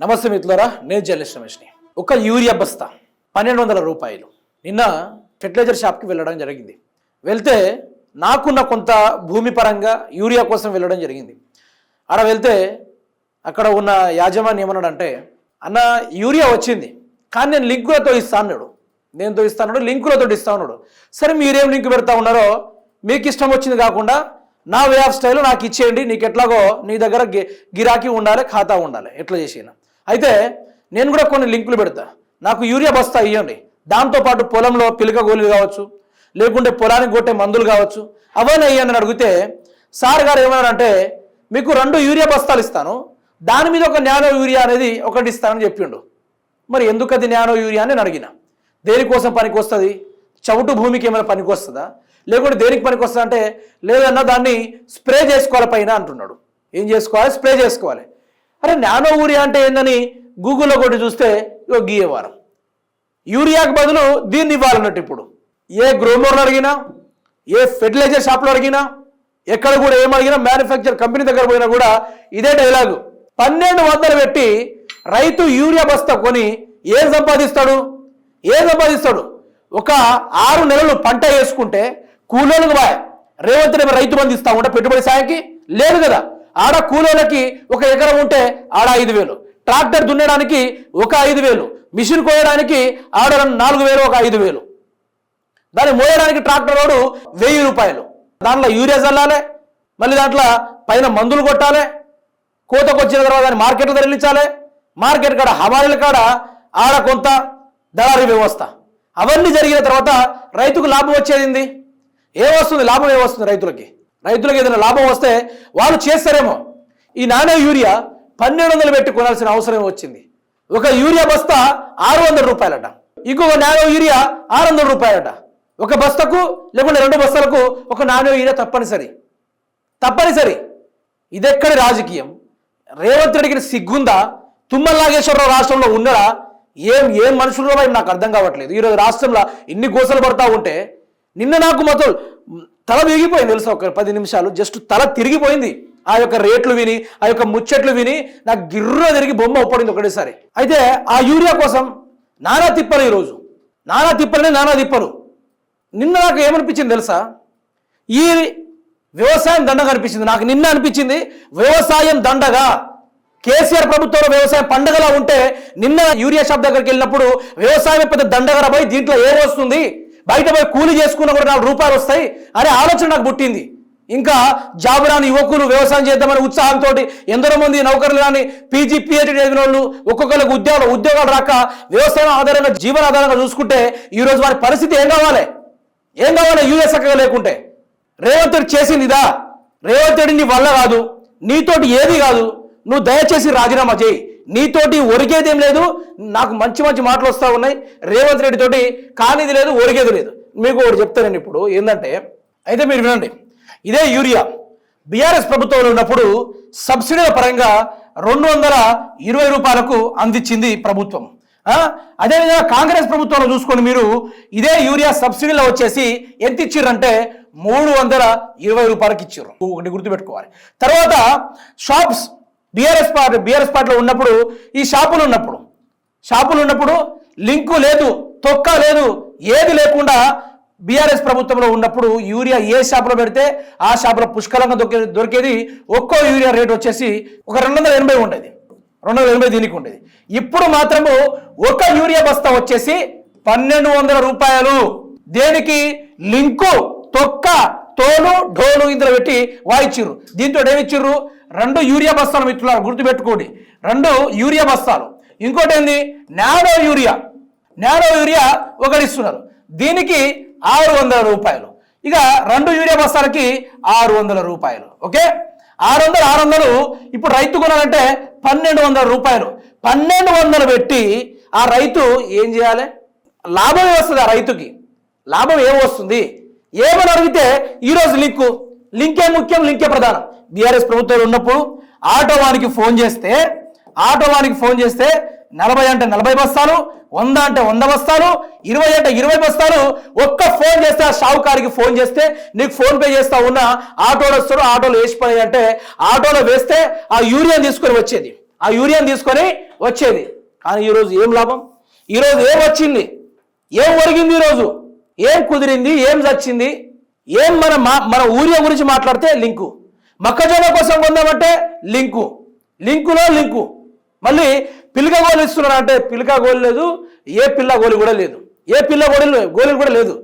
నమస్తే మిత్రులరా నేను జర్నలిస్ట్ రమేష్ని. ఒక యూరియా బస్తా పన్నెండు వందల రూపాయలు. నిన్న ఫెర్టిలైజర్ షాప్కి వెళ్ళడం జరిగింది. వెళ్తే నాకున్న కొంత భూమి పరంగా యూరియా కోసం వెళ్ళడం జరిగింది. ఆడ వెళ్తే అక్కడ ఉన్న యాజమాన్యం ఏమన్నాడంటే అన్న యూరియా వచ్చింది కానీ నేను లింకులతో ఇస్తా అన్నాడు. నేనుతో ఇస్తా లింకులతో ఇస్తా ఉన్నాడు సరే మీరేం లింక్ పెడతా ఉన్నారో మీకు ఇష్టం వచ్చింది కాకుండా నా వే ఆఫ్ స్టైల్ నాకు ఇచ్చేయండి నీకు ఎట్లాగో నీ దగ్గర గి- గిరాకీ ఉండాలి ఖాతా ఉండాలి ఎట్లా చేసినా. అయితే నేను కూడా కొన్ని లింకులు పెడతా. నాకు యూరియా బస్తా ఇవ్వండి దాంతోపాటు పొలంలో పిలక గోళీలు కావచ్చు లేకుంటే పొలానికి కొట్టే మందులు కావచ్చు అవన్నీ ఇవ్వండి అని అడిగితే సార్ గారు ఏమన్నారంటే మీకు రెండు యూరియా బస్తాలు ఇస్తాను. దాని మీద ఒక న్యానో యూరియా అనేది ఒకటి ఇస్తానని చెప్పిండు. మరి ఎందుకు అది యూరియా అని నేను అడిగిన. దేనికోసం పనికి వస్తుంది? చవుటు భూమికి ఏమైనా పనికి వస్తుందా? లేకుంటే దేనికి పనికి వస్తుందంటే లేదన్నా దాన్ని స్ప్రే చేసుకోవాలి పైన అంటున్నాడు. ఏం చేసుకోవాలి? స్ప్రే చేసుకోవాలి. అరే నానో యూరియా అంటే ఏందని గూగుల్లో కొట్టి చూస్తే ఇగో గీయవారం యూరియాకు బదులు దీన్ని ఇవ్వాలన్నట్టు ఇప్పుడు. ఏ గ్రోమర్లో అడిగినా ఏ ఫెర్టిలైజర్ షాప్లో అడిగినా ఎక్కడ కూడా ఏం అడిగినా మ్యానుఫ్యాక్చర్ కంపెనీ దగ్గర పోయినా కూడా ఇదే డైలాగు. పన్నెండు వందలు పెట్టి రైతు యూరియా బస్తా కొని ఏం సంపాదిస్తాడు? ఏం సంపాదిస్తాడు? ఒక ఆరు నెలలు పంట వేసుకుంటే కూలీలకు బాయ్ రేవంత్ రేపు రైతు బంధు ఇస్తా ఉంటే పెట్టుబడి సాయంకి లేదు కదా. ఆడ కూలీలకి ఒక ఎకరం ఉంటే ఆడ ఐదు వేలు. ట్రాక్టర్ దున్నడానికి ఒక ఐదు వేలు. మిషన్ కోయడానికి ఆడ నాలుగు వేలు ఒక ఐదు వేలు. దాన్ని మోయడానికి ట్రాక్టర్ వాడు వెయ్యి రూపాయలు. దాంట్లో యూరియా చల్లాలి మళ్ళీ దాంట్లో పైన మందులు కొట్టాలి కోతకు వచ్చిన తర్వాత దాన్ని మార్కెట్లో తరలించాలి మార్కెట్ కాడ హవాయిల కాడ ఆడ కొంత దళారీ వ్యవస్థ. అవన్నీ జరిగిన తర్వాత రైతుకు లాభం వచ్చేది ఏమొస్తుంది లాభం ఏమొస్తుంది రైతులకి? రైతులకు ఏదైనా లాభం వస్తే వాళ్ళు చేస్తారేమో. ఈ నానే యూరియా పన్నెండు వందలు పెట్టి కొనాల్సిన అవసరం వచ్చింది. ఒక యూరియా బస్తా ఆరు వందల రూపాయలట. ఇంకొక నానో యూరియా ఆరు వందల రూపాయలట. ఒక బస్తకు లేకుంటే రెండు బస్తలకు ఒక నానో యూరియా తప్పనిసరి. తప్పనిసరి. ఇదెక్కడి రాజకీయం? రేవంత్ రెడ్డికి సిగ్గుందా? తుమ్మల నాగేశ్వరరావు రాష్ట్రంలో ఉన్నారా ఏం ఏం మనుషులు నాకు అర్థం కావట్లేదు. ఈరోజు రాష్ట్రంలో ఇన్ని గోసలు పడతా ఉంటే నిన్న నాకు మొత్తం తల వేగిపోయింది తెలుసా ఒక పది నిమిషాలు. జస్ట్ తల తిరిగిపోయింది. ఆ యొక్క రేట్లు విని ఆ యొక్క ముచ్చట్లు విని నాకు గిర్ర తిరిగి బొమ్మ ఒప్పడింది ఒకటేసారి. అయితే ఆ యూరియా కోసం నానా తిప్పలు ఈరోజు. నానా తిప్పలనే నానా తిప్పలు. నిన్న నాకు ఏమనిపించింది తెలుసా? ఈ వ్యవసాయం దండగా అనిపించింది. నాకు నిన్న అనిపించింది వ్యవసాయం దండగా. కేసీఆర్ ప్రభుత్వంలో వ్యవసాయం పండగలా ఉంటే నిన్న యూరియా షాప్ దగ్గరికి వెళ్ళినప్పుడు వ్యవసాయం పెద్ద దండగరా పోయి దీంట్లో ఏమొస్తుంది వస్తుంది? బయట పోయి కూలి చేసుకున్న కూడా నాలుగు రూపాయలు వస్తాయి. అనే ఆలోచన నాకు పుట్టింది. ఇంకా జాబ్ రాని యువకులు వ్యవసాయం చేద్దామని ఉత్సాహంతో ఎందరో మంది నౌకర్లు కానీ పీజీ పిహెచ్డి చదివిన వాళ్ళు ఒక్కొక్కరికి ఉద్యోగాలు ఉద్యోగాలు రాక వ్యవసాయం ఆధారంగా జీవన ఆధారంగా చూసుకుంటే ఈ రోజు వారి పరిస్థితి ఏం కావాలి? ఏం కావాలి? యూఎస్ చక్కగా లేకుంటే. రేవంత్ రెడ్డి చేసింది ఇదా? రేవంత్ రెడ్డి నీ వల్ల కాదు. నీతోటి ఏది కాదు. నువ్వు దయచేసి రాజీనామా చేయి. నీతోటి ఒరిగేదేం లేదు. నాకు మంచి మంచి మాటలు వస్తూ ఉన్నాయి. రేవంత్ రెడ్డి తోటి కానిది లేదు ఒరిగేది లేదు. మీకు ఒకటి చెప్తాను ఇప్పుడు. ఏంటంటే అయితే మీరు వినండి. ఇదే యూరియా. బీఆర్ఎస్ ప్రభుత్వంలో ఉన్నప్పుడు సబ్సిడీల పరంగా రెండు వందల ఇరవై రూపాయలకు అందించింది ప్రభుత్వం. అదేవిధంగా కాంగ్రెస్ ప్రభుత్వంలో చూసుకొని మీరు. ఇదే యూరియా సబ్సిడీలో వచ్చేసి ఎంత ఇచ్చిర్రంటే మూడు వందల ఇరవై రూపాయలకి ఇచ్చిర్రు. ఒకటి గుర్తుపెట్టుకోవాలి. తర్వాత షాప్స్ బీఆర్ఎస్ పార్టీ బీఆర్ఎస్ పార్టీలో ఉన్నప్పుడు ఈ షాపులు ఉన్నప్పుడు షాపులు ఉన్నప్పుడు లింకు లేదు తొక్క లేదు ఏది లేకుండా బీఆర్ఎస్ ప్రభుత్వంలో ఉన్నప్పుడు యూరియా ఏ షాపులో పెడితే ఆ షాపులో పుష్కలంగా దొరికే దొరికేది ఒక్కో యూరియా రేట్ వచ్చేసి ఒక రెండు వందల ఎనభై ఉండేది. రెండు వందల ఎనభై దీనికి ఉండేది. ఇప్పుడు మాత్రము ఒక యూరియా బస్తా వచ్చేసి పన్నెండు వందల రూపాయలు. దేనికి? లింకు తొక్క తోలు ఢోలు ఇందులో పెట్టి వాయిచ్చిర్రు. దీంతో ఏమిచ్చిర్రు? రెండు యూరియా బస్తాలు మిత్రులారు గుర్తుపెట్టుకోండి. రెండు యూరియా బస్తాలు. ఇంకోటి ఏంది నాడో యూరియా. నాడో యూరియా ఒకటి ఇస్తున్నారు దీనికి ఆరు వందల రూపాయలు. ఇక రెండు యూరియా బస్తాలకి ఆరు వందల రూపాయలు. ఓకే? ఆరు వందలు ఆరు వందలు ఇప్పుడు రైతు కొనాలంటే పన్నెండు వందల రూపాయలు. పన్నెండు వందలు పెట్టి ఆ రైతు ఏం చేయాలి? లాభం వస్తుంది ఆ రైతుకి. లాభం ఏం వస్తుంది? ఏమని అడిగితే ఈరోజు లిక్కు. లింకే ముఖ్యం లింకే ప్రధానం. బీఆర్ఎస్ ప్రభుత్వాలు ఉన్నప్పుడు ఆటో వానికి ఫోన్ చేస్తే ఆటో వానికి ఫోన్ చేస్తే నలభై అంటే నలభై బస్తాలు వంద అంటే వంద బస్తాలు ఇరవై అంటే ఇరవై బస్తాలు ఒక్క ఫోన్ చేస్తే ఆ షావుకారికి ఫోన్ చేస్తే నీకు ఫోన్ పే చేస్తా ఉన్నా ఆటోలు వస్తాడు ఆటోలు వేసిపోయి అంటే ఆటోలో వేస్తే ఆ యూరియా తీసుకొని వచ్చేది. ఆ యూరియాని తీసుకొని వచ్చేది. కానీ ఈరోజు ఏం లాభం? ఈరోజు ఏం వచ్చింది? ఏం ఒరిగింది ఈరోజు? ఏం కుదిరింది? ఏం చచ్చింది? ఏం మన మా మన ఊరియా గురించి మాట్లాడితే లింకు. మొక్కజొన్న కోసం కొందామంటే లింకు. లింకులో లింకు. మళ్ళీ పిల్లక గోలు ఇస్తున్నారు అంటే పిల్లక గోలు లేదు ఏ పిల్ల గోలు కూడా లేదు. ఏ పిల్ల గోలు గోలు కూడా లేదు.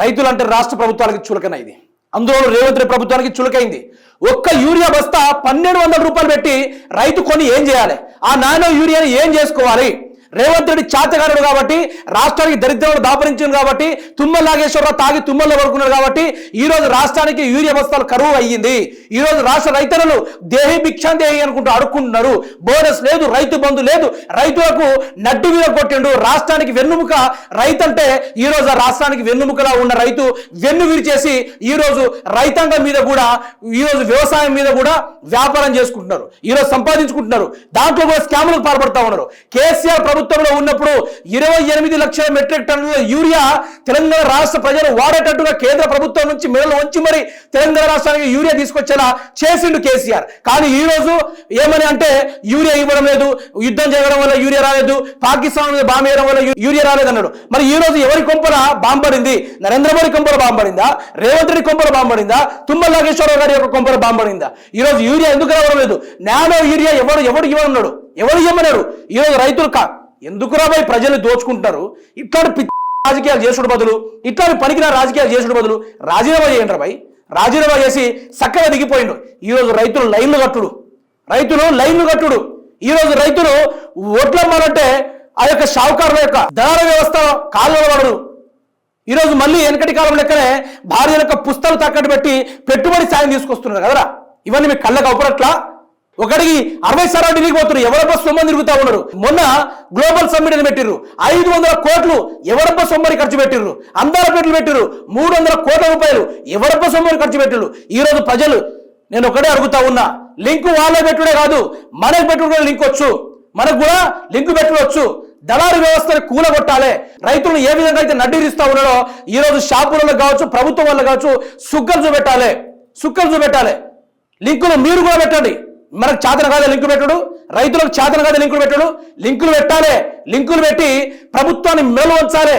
రైతులు అంటే రాష్ట్ర ప్రభుత్వానికి చులకన ఇది. అందులో రేవంత్ ప్రభుత్వానికి చులకైంది. ఒక్క యూరియా బస్తా పన్నెండు వందల రూపాయలు పెట్టి రైతు కొని ఏం చేయాలి? ఆ నానో యూరియాని ఏం చేసుకోవాలి? రేవంత్ రెడ్డి చాతగారుడు కాబట్టి రాష్ట్రానికి దరిద్రంలో దాపరించింది కాబట్టి తుమ్మల నాగేశ్వరరావు తాగి తుమ్మల్లో పడుకున్నాడు కాబట్టి ఈ రోజు రాష్ట్రానికి యూరియా బస్తాలు కరువు అయ్యింది. ఈ రోజు రాష్ట్ర రైతులు దేహి భిక్షాం దేహి అనుకుంటూ అడుక్కుంటున్నారు. బోనస్ లేదు రైతు బంధు లేదు. రైతులకు నడ్డు మీద కొట్టిండు. రాష్ట్రానికి వెన్నుముక రైతు అంటే ఈ రోజు రాష్ట్రానికి వెన్నుముకలా ఉన్న రైతు వెన్ను విరిచేసి ఈ రోజు రైతాంగం మీద కూడా ఈ రోజు వ్యవసాయం మీద కూడా వ్యాపారం చేసుకుంటున్నారు. ఈ రోజు సంపాదించుకుంటున్నారు. దాంట్లో కూడా స్కాములకు పాల్పడతా ఉన్నారు. కేసీఆర్ ప్రభుత్వంలో ఉన్నప్పుడు ఇరవై ఎనిమిది లక్షల మెట్రిక్ టన్నుల యూరియా తెలంగాణ రాష్ట్ర ప్రజలు వాడేటట్టుగా కేంద్ర ప్రభుత్వం నుంచి మెడలు వంచి మరి తెలంగాణ రాష్ట్రానికి యూరియా తీసుకొచ్చేలా చేసిండు కేసీఆర్. కానీ ఈ రోజు ఏమని అంటే యూరియా ఇవ్వడం లేదు యుద్ధం చేయడం వల్ల యూరియా రాలేదు పాకిస్తాన్ బాంబు వేయడం వల్ల యూరియా రాలేదు అన్నాడు మరి ఈ రోజు ఎవరి కొంపల బాంబడింది? నరేంద్ర మోడీ కొంపల బాంబడిందా? రేవంత్ రెడ్డి కొంపల బాంబడిందా? తుమ్మల నాగేశ్వరరావు గారి యొక్క కొంపల బాంబడిందా? ఈ రోజు యూరియా ఎందుకు రావడం లేదు? నానో యూరియా ఎవరు ఎవరు ఇవ్వనున్నాడు ఎవరు ఇవ్వమన్నాడు? ఈ రోజు రైతులు కా ఎందుకురా పోయి ప్రజలు దోచుకుంటారు ఇట్లాంటి పిచ్చి రాజకీయాలు చేసుడు బదులు ఇట్లాంటి పనికిన రాజకీయాలు చేసుడు బదులు రాజీనామా చేయండి రాబాయ్ రాజీనామా చేసి చక్కగా దిగిపోయిండు. ఈ రోజు రైతులు లైన్లు కట్టుడు. రైతులు లైన్లు కట్టుడు. ఈ రోజు రైతులు ఓట్లమ్మాలంటే ఆ యొక్క షావుకారుల యొక్క దళార వ్యవస్థ కాళ్ళలో పడరు ఈరోజు మళ్ళీ వెనకటి కాలం లెక్కనే భార్య యొక్క పుస్తలు తక్కటి పెట్టి పెట్టుబడి సాయం తీసుకొస్తున్నారు కదరా? ఇవన్నీ మీకు కళ్ళకు అవపడట్లా ఒకటికి అరవై సార్లు ఢిల్లీకి పోతున్నారు. ఎవరబ్బా సొమ్మని తిరుగుతా ఉన్నారు? మొన్న గ్లోబల్ సమ్మిట్ అని పెట్టిర్రు. ఐదు వందల కోట్లు ఎవరబ్బా సొమ్మని ఖర్చు పెట్టిర్రు? అందాల పెట్లు పెట్టిర్రు. మూడు వందల కోట్ల రూపాయలు ఎవరబ్బా సొమ్మని ఖర్చు పెట్టిర్రు? ఈ రోజు ప్రజలు నేను ఒకటే అడుగుతా ఉన్నా లింకు వాళ్ళే పెట్టుడే కాదు మనకు పెట్టుడు కూడా లింక్ వచ్చు. మనకు కూడా లింకు పెట్టుకోవచ్చు దళారు వ్యవస్థను కూలగొట్టాలి. రైతులను ఏ విధంగా అయితే నడ్డిరిస్తా ఉన్నాడో ఈ రోజు షాపులలో కావచ్చు ప్రభుత్వం వల్ల కావచ్చు సుక్కలు చూపెట్టాలి. సుక్కలు చూపెట్టాలి. లింకులు మీరు కూడా పెట్టండి. మనకు చేతన కాదు లింకు పెట్టడు రైతులకు చేతన కాదు లింకులు పెట్టడు. లింకులు పెట్టాలి లింకులు పెట్టి ప్రభుత్వాన్ని మేలు ఉంచాలి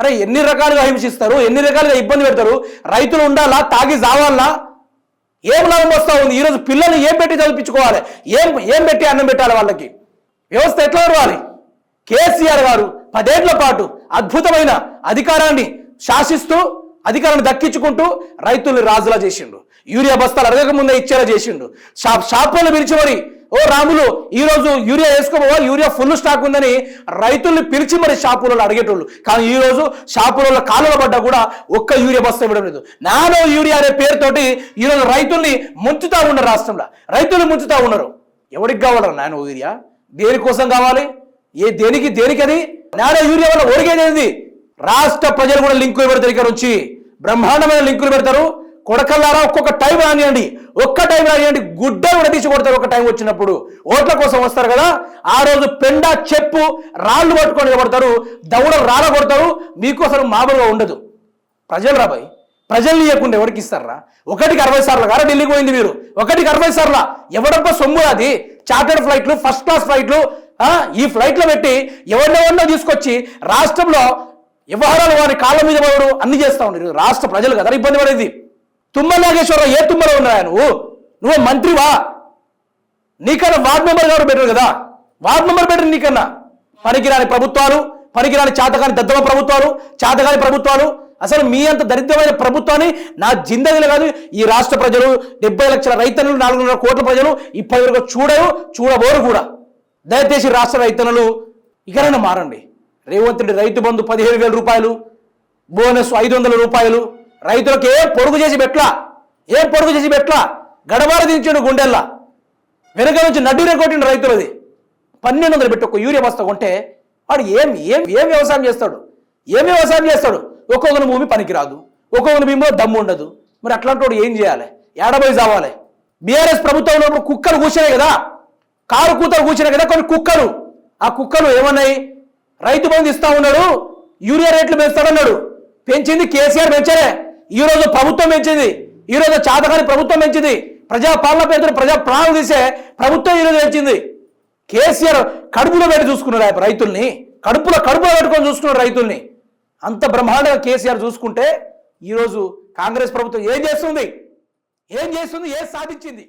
అరే ఎన్ని రకాలుగా హింసిస్తారు ఎన్ని రకాలుగా ఇబ్బంది పెడతారు? రైతులు ఉండాలా తాగి జావాలా? ఏం లాభం వస్తా ఉంది? ఈరోజు పిల్లల్ని ఏం పెట్టి చదివించుకోవాలి? ఏం ఏం పెట్టి అన్నం పెట్టాలి వాళ్ళకి? వ్యవస్థ ఎట్లా నడవాలి కేసీఆర్ గారు పదేళ్ళ పాటు అద్భుతమైన అధికారాన్ని శాసిస్తూ అధికారాన్ని దక్కించుకుంటూ రైతుల్ని రాజులా చేసిండు. యూరియా బస్తాలు అడగక ముందే ఇచ్చేలా చేసిండు. షాప్ షాపులను పిలిచి మరి ఓ రాములు ఈ రోజు యూరియా వేసుకోబోవా? యూరియా ఫుల్ స్టాక్ ఉందని రైతుల్ని పిలిచి మరి షాపులలో అడిగేటోళ్ళు. కానీ ఈ రోజు షాపులలో కాలువల పడ్డా కూడా ఒక్క యూరియా బస్తా ఇవ్వడం లేదు. నానో యూరియా అనే పేరుతోటి ఈ రోజు రైతుల్ని ముంచుతా ఉన్నారు రాష్ట్రంలో. రైతులు ముంచుతా ఉన్నారు. ఎవరికి కావాలరా నానో యూరియా? దేనికోసం కావాలి? ఏ దేనికి దేనికి అది నానో యూరియా వల్ల ఒరిగేది రాష్ట్ర ప్రజలు కూడా లింకులు పెడతారు ఇక్కడ నుంచి. బ్రహ్మాండమైన లింకులు పెడతారు. కొడకల్లారా ఒక్కొక్క టైం రానియండి. ఒక్క టైం రానియండి. గుడ్డ కూడా తీసి కొడతారు ఒక టైం వచ్చినప్పుడు. ఓట్ల కోసం వస్తారు కదా. ఆ రోజు పెండ చెప్పు రాళ్ళు పట్టుకొని నిలబడతారు. దౌడ రాళ్ళ కొడతారు. మీకోసం మామూలుగా ఉండదు. ప్రజలు రాబాయ్ ప్రజల్ని ఇవ్వకుండా ఎవరికి ఇస్తారా? ఒకటికి అరవై సార్లు కారా ఢిల్లీకి పోయింది మీరు? ఒకటికి అరవై సార్ల? ఎవడబ్బ సొమ్ము అది? చార్టర్డ్ ఫ్లైట్లు ఫస్ట్ క్లాస్ ఫ్లైట్లు ఈ ఫ్లైట్లో పెట్టి ఎవరినెవరినో తీసుకొచ్చి రాష్ట్రంలో వ్యవహారాలు వారి కాళ్ళ మీద పడడు అన్ని చేస్తూ ఉండరు రాష్ట్ర ప్రజలు కదా ఇబ్బంది పడేది. తుమ్మ నాగేశ్వరరావు ఏ తుమ్మలో ఉన్నాయా నువ్వు? నువ్వు మంత్రివా? నీకన్నా వార్డు మెంబర్ గారు బెటర్ కదా? వార్డు మెంబర్ బెటర్ నీకన్నా. పనికిరాని ప్రభుత్వాలు పనికిరాని చేతకాని దద్దమ ప్రభుత్వాలు చేతకాని ప్రభుత్వాలు. అసలు మీ అంత దరిద్రమైన ప్రభుత్వాన్ని నా జిందగీలో కాదు ఈ రాష్ట్ర ప్రజలు డెబ్బై లక్షల రైతన్నులు నాలుగున్నర కోట్ల ప్రజలు ఇప్పటి వరకు చూడరు చూడబోరు కూడా. దయచేసి రాష్ట్ర రైతన్నులు ఇకనైనా మారండి. రేవంత్ రెడ్డి రైతు బంధు పదిహేను వేల రూపాయలు బోనస్ ఐదు వందల రూపాయలు. రైతులకు ఏం పొడుగు చేసి పెట్లా ఏం పొడుగు చేసి పెట్లా గడబార దించాడు గుండెల్లా. వెనక నుంచి నడ్డూరే కొట్టిన రైతులది. పన్నెండు వందలు పెట్టి ఒక యూరియా బస్తా కొంటే వాడు ఏం ఏం ఏం వ్యవసాయం చేస్తాడు? ఏం వ్యవసాయం చేస్తాడు? ఒక్కొక్కరి భూమి పనికిరాదు. ఒక్కొక్కరి భూమిలో దమ్ము ఉండదు. మరి అట్లాంటి వాడు ఏం చేయాలి? ఏడబోయి చావాలి. బీఆర్ఎస్ ప్రభుత్వంలో కుక్కలు కూర్చున్నాయి కదా. కారు కూతలు కూర్చున్నాయి కదా కొన్ని కుక్కలు. ఆ కుక్కలు ఏమన్నాయి? రైతు బంధు ఇస్తా ఉన్నాడు యూరియా రేట్లు పెంచుతాడన్నాడు పెంచింది కేసీఆర్ పెంచలే. ఈరోజు ప్రభుత్వం పెంచింది ఈరోజు రోజు చాతకాని ప్రభుత్వం పెంచింది. ప్రజా పాలన ప్రజా ప్రాణాలు తీసే ప్రభుత్వం ఈరోజు పెంచింది. కేసీఆర్ కడుపులో పెట్టి చూసుకున్నారు రైతుల్ని. కడుపులో కడుపులో పెట్టుకొని చూసుకున్నారు రైతుల్ని. అంత బ్రహ్మాండంగా కేసీఆర్ చూసుకుంటే ఈరోజు కాంగ్రెస్ ప్రభుత్వం ఏం చేస్తుంది? ఏం చేస్తుంది? ఏం సాధించింది?